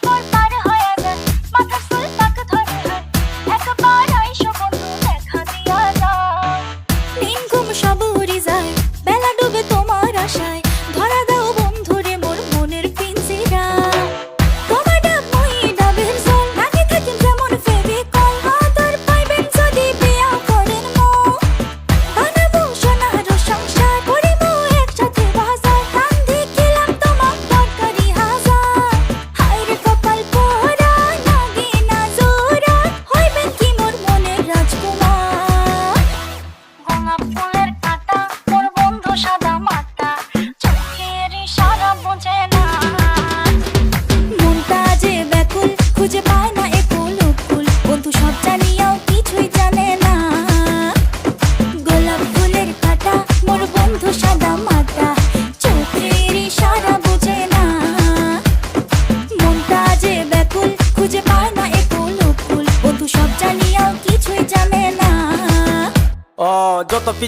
বিস্ময় পার হয় এবার মাথার ফুল পাক ধরে হাত একবার আইসো বন্ধু দেখা দিয়া যায়। up. onde eu fit